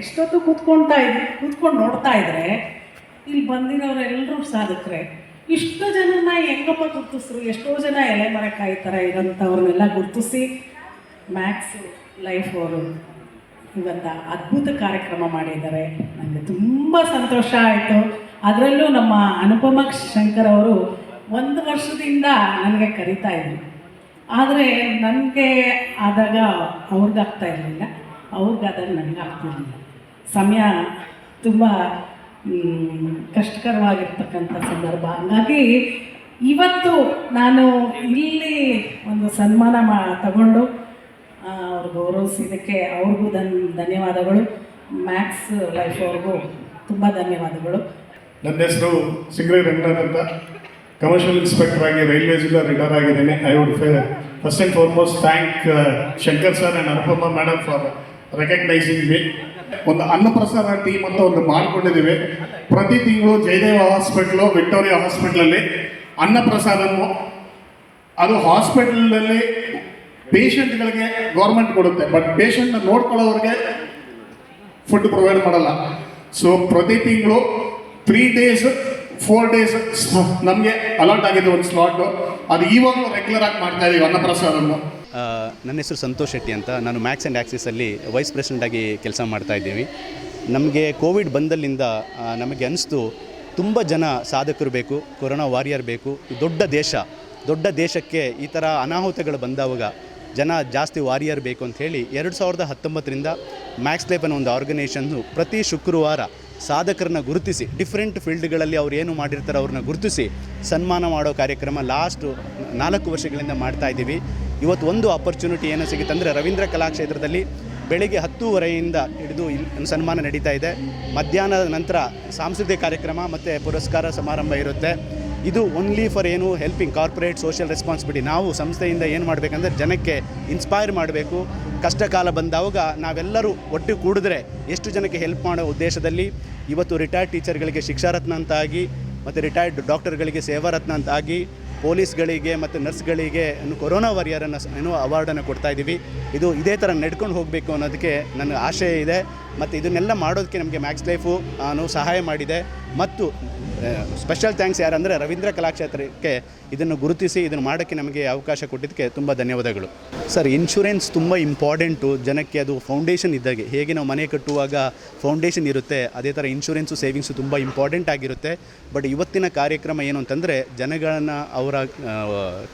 ಇಷ್ಟೊತ್ತು ಕೂತ್ಕೊಳ್ತಾ ಇದ್ದೆ, ಕೂತ್ಕೊಂಡು ನೋಡ್ತಾ ಇದ್ರೆ ಇಲ್ಲಿ ಬಂದಿರೋರೆಲ್ಲರೂ ಸಾಧಕರೆ. ಇಷ್ಟು ಜನನ ಹೆಂಗಪ್ಪ ಗುರ್ತಿಸ್ರು? ಎಷ್ಟೋ ಜನ ಎಲೆ ಮರ ಥರ ಇರೋಂಥವ್ರನ್ನೆಲ್ಲ ಗುರ್ತಿಸಿ ಮ್ಯಾಕ್ಸ್ ಲೈಫ್ ಅವರು ಇವತ್ತ ಅದ್ಭುತ ಕಾರ್ಯಕ್ರಮ ಮಾಡಿದ್ದಾರೆ. ನನಗೆ ತುಂಬ ಸಂತೋಷ ಆಯಿತು. ಅದರಲ್ಲೂ ನಮ್ಮ ಅನುಪಮ ಶಂಕರ್ ಅವರು ಒಂದು ವರ್ಷದಿಂದ ನನಗೆ ಕರಿತಾ ಇದ್ರು. ಆದರೆ ನನಗೆ ಆದಾಗ ಅವ್ರಿಗಾಗ್ತಾ ಇರಲಿಲ್ಲ. ಅವ್ರಿಗಾದಾಗ ನನಗೆ ಆಗ್ತಿರಲಿಲ್ಲ ಸಮಯ ತುಂಬ ಕಷ್ಟಕರವಾಗಿರ್ತಕ್ಕಂಥ ಸಂದರ್ಭ. ಹಾಗಾಗಿ ಇವತ್ತು ನಾನು ಇಲ್ಲಿ ಒಂದು ಸನ್ಮಾನ ಮಾ, ತಗೊಂಡು ಅವ್ರು ಗೌರವಿಸಿದ್ದಕ್ಕೆ ಅವ್ರಿಗೂ ಧನ್, ಧನ್ಯವಾದಗಳು. ಮ್ಯಾಕ್ಸ್ ಲೈಫ್ ಅವ್ರಿಗೂ ತುಂಬ ಧನ್ಯವಾದಗಳು. ನನ್ನ ಹೆಸರು ಸಿಂಗ್ರೆ ರಂಗನಾಥ್ ಅಂತ. ಕಮರ್ಷಿಯಲ್ ಇನ್ಸ್ಪೆಕ್ಟರ್ ಆಗಿ ಜಿಲ್ಲಾ ರಿಟೈರ್ ಆಗಿದ್ದೇನೆ. I would first and foremost thank Shankar sir and Anupama madam for recognising me ಒಂದು ಅನ್ನಪ್ರಸಾದ ಟೀಮ್ ಅಂತ ಒಂದು ಮಾಡಿಕೊಂಡಿದ್ದೀವಿ. ಪ್ರತಿ ತಿಂಗಳು ಜಯದೇವ ಹಾಸ್ಪಿಟ್ಲು ವಿಕ್ಟೋರಿಯಾ ಹಾಸ್ಪಿಟ್ಲಲ್ಲಿ ಅನ್ನಪ್ರಸಾದನ್ನು ಅದು ಹಾಸ್ಪಿಟ್ಲಲ್ಲಿ ಪೇಷಂಟ್ಗಳಿಗೆ ಗೌರ್ಮೆಂಟ್ ಕೊಡುತ್ತೆ. ಬಟ್ ಪೇಷಂಟ್ನ ನೋಡ್ಕೊಳ್ಳೋರಿಗೆ ಫುಡ್ ಪ್ರೊವೈಡ್ ಮಾಡಲ್ಲ. ಸೊ ಪ್ರತಿ ತಿಂಗಳು ತ್ರೀ ಡೇಸ್ ಫೋರ್ ಡೇಸ್ ನಮಗೆ ಅಲರ್ಟ್ ಆಗಿದೆ ಒಂದು ಸ್ಲಾಟು ಅದು ಇವಾಗಲೂ ರೆಗ್ಯುಲರ್ ಆಗಿ ಮಾಡ್ತಾ ಇದ್ದೀವಿ ಅನ್ನಪ್ರಸಾದನ್ನು. ನನ್ನ ಹೆಸರು ಸಂತೋಷ್ ಶೆಟ್ಟಿ ಅಂತ. ನಾನು ಮ್ಯಾಕ್ಸ್ ಆ್ಯಂಡ್ ಆ್ಯಕ್ಸಿಸಲ್ಲಿ ವೈಸ್ ಪ್ರೆಸಿಡೆಂಟಾಗಿ ಕೆಲಸ ಮಾಡ್ತಾ ಇದ್ದೀವಿ. ನಮಗೆ ಕೋವಿಡ್ ಬಂದಲ್ಲಿಂದ ನಮಗೆ ಅನಿಸ್ತು, ತುಂಬ ಜನ ಸಾಧಕರು ಬೇಕು, ಕೊರೋನಾ ವಾರಿಯರ್ ಬೇಕು ದೊಡ್ಡ ದೇಶ. ದೊಡ್ಡ ದೇಶಕ್ಕೆ ಈ ಥರ ಅನಾಹುತಗಳು ಬಂದಾವಾಗ ಜನ ಜಾಸ್ತಿ ವಾರಿಯರ್ ಬೇಕು ಅಂತ ಹೇಳಿ ಎರಡು ಸಾವಿರದ ಹತ್ತೊಂಬತ್ತರಿಂದ ಮ್ಯಾಕ್ಸ್ ಲೈಫ್ ಒಂದು ಆರ್ಗನೈಸೇಷನ್ನು ಪ್ರತಿ ಶುಕ್ರವಾರ ಸಾಧಕರನ್ನ ಗುರುತಿಸಿ ಡಿಫ್ರೆಂಟ್ ಫೀಲ್ಡ್ಗಳಲ್ಲಿ ಅವ್ರು ಏನು ಮಾಡಿರ್ತಾರೆ ಅವ್ರನ್ನ ಗುರುತಿಸಿ ಸನ್ಮಾನ ಮಾಡೋ ಕಾರ್ಯಕ್ರಮ ಲಾಸ್ಟು ನಾಲ್ಕು ವರ್ಷಗಳಿಂದ ಮಾಡ್ತಾ ಇದ್ದೀವಿ. ಇವತ್ತು ಒಂದು ಆಪರ್ಚುನಿಟಿ ಏನು ಸಿಗುತ್ತೆ ಅಂದರೆ ರವೀಂದ್ರ ಕಲಾಕ್ಷೇತ್ರದಲ್ಲಿ ಬೆಳಿಗ್ಗೆ ಹತ್ತೂವರೆಯಿಂದ ಹಿಡಿದು ಸನ್ಮಾನ ನಡೀತಾ ಇದೆ. ಮಧ್ಯಾಹ್ನದ ನಂತರ ಸಾಂಸ್ಕೃತಿಕ ಕಾರ್ಯಕ್ರಮ ಮತ್ತು ಪುರಸ್ಕಾರ ಸಮಾರಂಭ ಇರುತ್ತೆ. ಇದು ಓನ್ಲಿ ಫಾರ್ ಏನು ಹೆಲ್ಪಿಂಗ್ ಕಾರ್ಪೊರೇಟ್ ಸೋಷಿಯಲ್ ರೆಸ್ಪಾನ್ಸಿಬಿಲಿಟಿ ನಾವು ಸಂಸ್ಥೆಯಿಂದ ಏನು ಮಾಡಬೇಕಂದ್ರೆ ಜನಕ್ಕೆ ಇನ್ಸ್ಪೈರ್ ಮಾಡಬೇಕು. ಕಷ್ಟ ಕಾಲ ಬಂದಾಗ ನಾವೆಲ್ಲರೂ ಒಟ್ಟು ಕೂಡಿದ್ರೆ ಎಷ್ಟು ಜನಕ್ಕೆ ಹೆಲ್ಪ್ ಮಾಡೋ ಉದ್ದೇಶದಲ್ಲಿ ಇವತ್ತು ರಿಟೈರ್ಡ್ ಟೀಚರ್ಗಳಿಗೆ ಶಿಕ್ಷಾರತ್ನ ಅಂತಾಗಿ, ಮತ್ತು ರಿಟೈರ್ಡ್ ಡಾಕ್ಟರ್ಗಳಿಗೆ ಸೇವಾರತ್ನ ಅಂತ ಆಗಿ ಪೊಲೀಸ್ಗಳಿಗೆ ಮತ್ತು ನರ್ಸ್ಗಳಿಗೆ ಕೊರೋನಾ ವಾರಿಯರನ್ನು ಏನು ಅವಾರ್ಡನ್ನು ಕೊಡ್ತಾ ಇದ್ದೀವಿ. ಇದು ಇದೇ ಥರ ನಡ್ಕೊಂಡು ಹೋಗಬೇಕು ಅನ್ನೋದಕ್ಕೆ ನನ್ನ ಆಶಯ ಇದೆ. ಮತ್ತು ಇದನ್ನೆಲ್ಲ ಮಾಡೋದಕ್ಕೆ ನಮಗೆ ಮ್ಯಾಕ್ಸ್ ಲೈಫು ನಾನು ಸಹಾಯ ಮಾಡಿದೆ. ಮತ್ತು ಸ್ಪೆಷಲ್ ಥ್ಯಾಂಕ್ಸ್ ಯಾರಂದರೆ ರವೀಂದ್ರ ಕಲಾಕ್ಷೇತ್ರಕ್ಕೆ ಇದನ್ನು ಗುರುತಿಸಿ ಇದನ್ನು ಮಾಡೋಕ್ಕೆ ನಮಗೆ ಅವಕಾಶ ಕೊಟ್ಟಿದ್ದಕ್ಕೆ ತುಂಬ ಧನ್ಯವಾದಗಳು. ಸರ್ ಇನ್ಶೂರೆನ್ಸ್ ತುಂಬ ಇಂಪಾರ್ಟೆಂಟು ಜನಕ್ಕೆ ಅದು ಫೌಂಡೇಶನ್ ಇದ್ದಾಗೆ. ಹೇಗೆ ನಾವು ಮನೆ ಕಟ್ಟುವಾಗ ಫೌಂಡೇಶನ್ ಇರುತ್ತೆ, ಅದೇ ಥರ ಇನ್ಶೂರೆನ್ಸು ಸೇವಿಂಗ್ಸು ತುಂಬ ಇಂಪಾರ್ಟೆಂಟ್ ಆಗಿರುತ್ತೆ. ಬಟ್ ಇವತ್ತಿನ ಕಾರ್ಯಕ್ರಮ ಏನು ಅಂತಂದರೆ ಜನಗಳನ್ನು ಅವರ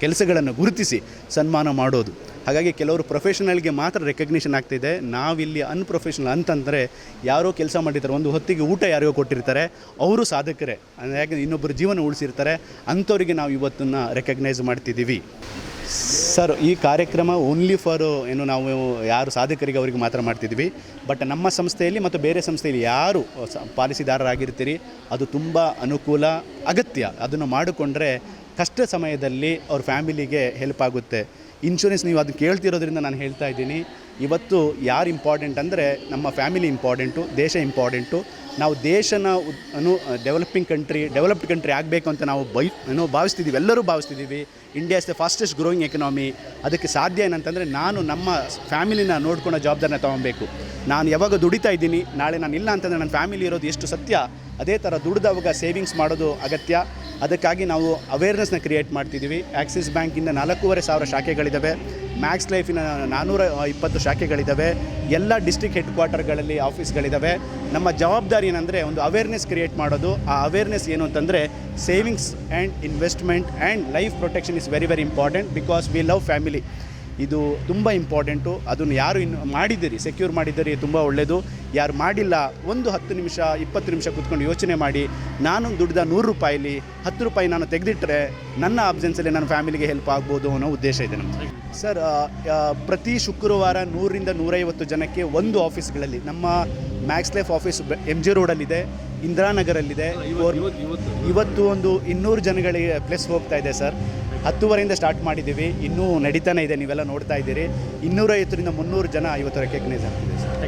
ಕೆಲಸಗಳನ್ನು ಗುರುತಿಸಿ ಸನ್ಮಾನ ಮಾಡೋದು. ಹಾಗಾಗಿ ಕೆಲವರು ಪ್ರೊಫೆಷನಲ್ಗೆ ಮಾತ್ರ ರೆಕಗ್ನಿಷನ್ ಆಗ್ತಿದೆ. ನಾವಿಲ್ಲಿ ಅನ್ಪ್ರೊಫೆಷನಲ್ ಅಂತಂದರೆ ಯಾರೋ ಕೆಲಸ ಮಾಡಿರ್ತಾರೆ. ಒಂದು ಹೊತ್ತಿಗೆ ಊಟ ಯಾರಿಗೋ ಕೊಟ್ಟಿರ್ತಾರೆ. ಅವರು ಸಾಧಕರೇ. ಅಂದರೆ ಯಾಕೆ ಇನ್ನೊಬ್ಬರು ಜೀವನ ಉಳಿಸಿರ್ತಾರೆ. ಅಂಥವರಿಗೆ ನಾವು ಇವತ್ತನ್ನು ರೆಕಗ್ನೈಸ್ ಮಾಡ್ತಿದ್ದೀವಿ. ಸರ್ ಈ ಕಾರ್ಯಕ್ರಮ ಓನ್ಲಿ ಫಾರ್ ಏನು ನಾವು ಯಾರು ಸಾಧಕರಿಗೆ ಅವರಿಗೆ ಮಾತ್ರ ಮಾಡ್ತಿದ್ವಿ ಬಟ್ ನಮ್ಮ ಸಂಸ್ಥೆಯಲ್ಲಿ ಮತ್ತು ಬೇರೆ ಸಂಸ್ಥೆಯಲ್ಲಿ ಯಾರು ಪಾಲಿಸಿದಾರರಾಗಿರ್ತೀರಿ, ಅದು ತುಂಬ ಅನುಕೂಲ, ಅಗತ್ಯ. ಅದನ್ನು ಮಾಡಿಕೊಂಡ್ರೆ ಕಷ್ಟ ಸಮಯದಲ್ಲಿ ಅವ್ರ ಫ್ಯಾಮಿಲಿಗೆ ಹೆಲ್ಪ್ ಆಗುತ್ತೆ. ಇನ್ಶೂರೆನ್ಸ್ ನೀವು ಅದು ಕೇಳ್ತಿರೋದ್ರಿಂದ ನಾನು ಹೇಳ್ತಾ ಇದ್ದೀನಿ. ಇವತ್ತು ಯಾರು ಇಂಪಾರ್ಟೆಂಟ್ ಅಂದರೆ ನಮ್ಮ ಫ್ಯಾಮಿಲಿ ಇಂಪಾರ್ಟೆಂಟು ದೇಶ ಇಂಪಾರ್ಟೆಂಟು ನಾವು ದೇಶನ ಅನು ಡೆವಲಪಿಂಗ್ ಕಂಟ್ರಿ ಡೆವಲಪ್ಡ್ ಕಂಟ್ರಿ ಆಗಬೇಕು ಅಂತ ನಾವು ಬೈ ಏನು ಭಾವಿಸ್ತಿದ್ದೀವಿ ಎಲ್ಲರೂ ಭಾವಿಸ್ತಿದ್ದೀವಿ India is the fastest growing economy ಅದಕ್ಕೆ ಸಾಧ್ಯ ಏನಂತಂದರೆ ನಾನು ನಮ್ಮ ಫ್ಯಾಮಿಲಿನ ನೋಡ್ಕೊಳ್ಳೋ ಜವಾಬ್ದಾರಿನ ತೊಗೊಬೇಕು. ನಾನು ಯಾವಾಗ ದುಡಿತಾ ಇದ್ದೀನಿ, ನಾಳೆ ನಾನು ಇಲ್ಲ ಅಂತಂದರೆ ನನ್ನ ಫ್ಯಾಮಿಲಿ ಇರೋದು ಎಷ್ಟು ಸತ್ಯ? ಅದೇ ಥರ ದುಡಿದವಾಗ ಸೇವಿಂಗ್ಸ್ ಮಾಡೋದು ಅಗತ್ಯ. ಅದಕ್ಕಾಗಿ ನಾವು ಅವೇರ್ನೆಸ್ನ ಕ್ರಿಯೇಟ್ ಮಾಡ್ತಿದ್ದೀವಿ. ಆಕ್ಸಿಸ್ ಬ್ಯಾಂಕಿಂದ ನಾಲ್ಕೂವರೆ ಸಾವಿರ ಶಾಖೆಗಳಿದ್ದಾವೆ ಮ್ಯಾಕ್ಸ್ ಲೈಫಿನ ನಾನ್ನೂರ ಇಪ್ಪತ್ತು ಶಾಖೆಗಳಿದ್ದಾವೆ ಎಲ್ಲ ಡಿಸ್ಟ್ರಿಕ್ಟ್ ಹೆಡ್ ಕ್ವಾರ್ಟರ್ಗಳಲ್ಲಿ ಆಫೀಸ್ಗಳಿದ್ದಾವೆ ನಮ್ಮ ಜವಾಬ್ದಾರಿ ಏನಂದರೆ ಒಂದು ಅವೇರ್ನೆಸ್ ಕ್ರಿಯೇಟ್ ಮಾಡೋದು. ಆ ಅವೇರ್ನೆಸ್ ಏನು ಅಂತಂದರೆ savings and investment and life protection is very very important because we love family ಇದು ತುಂಬ ಇಂಪಾರ್ಟೆಂಟು. ಅದನ್ನು ಯಾರು ಇನ್ನು ಮಾಡಿದ್ದೀರಿ ಸೆಕ್ಯೂರ್ ಮಾಡಿದ್ದೀರಿ ತುಂಬ ಒಳ್ಳೆಯದು ಯಾರು ಮಾಡಿಲ್ಲ ಒಂದು ಹತ್ತು ನಿಮಿಷ ಇಪ್ಪತ್ತು ನಿಮಿಷ ಕೂತ್ಕೊಂಡು ಯೋಚನೆ ಮಾಡಿ ನಾನು ದುಡ್ದ ನೂರು ರೂಪಾಯಿಲಿ ಹತ್ತು ರೂಪಾಯಿ ನಾನು ತೆಗೆದಿಟ್ಟರೆ ನನ್ನ ಅಬ್ಸೆನ್ಸಲ್ಲಿ ನನ್ನ ಫ್ಯಾಮಿಲಿಗೆ ಹೆಲ್ಪ್ ಆಗ್ಬೋದು ಅನ್ನೋ ಉದ್ದೇಶ ಇದೆ ನಮ್ಮ ಸರ್ ಪ್ರತಿ ಶುಕ್ರವಾರ ನೂರಿಂದ ನೂರೈವತ್ತು ಜನಕ್ಕೆ ಒಂದು ಆಫೀಸ್ಗಳಲ್ಲಿ ನಮ್ಮ Max Life office M G ರೋಡಲ್ಲಿದೆ ಇಂದಿರಾನಗರಲ್ಲಿದೆ. ಇವತ್ತು ಒಂದು ಇನ್ನೂರು ಜನಗಳಿಗೆ ಪ್ಲಸ್ ಹೋಗ್ತಾ ಇದೆ ಸರ್ ಹತ್ತುವರೆಯಿಂದ ಸ್ಟಾರ್ಟ್ ಮಾಡಿದ್ದೀವಿ. ಇನ್ನೂ ನಡೀತಾನೆ ಇದೆ, ನೀವೆಲ್ಲ ನೋಡ್ತಾ ಇದ್ದೀರಿ. ಇನ್ನೂರೈವತ್ತರಿಂದ ಮುನ್ನೂರು ಜನ ಇವತ್ತು ರೆಕಗ್ನೈಸ್ ಆಗ್ತಿದೆ. ಸರ್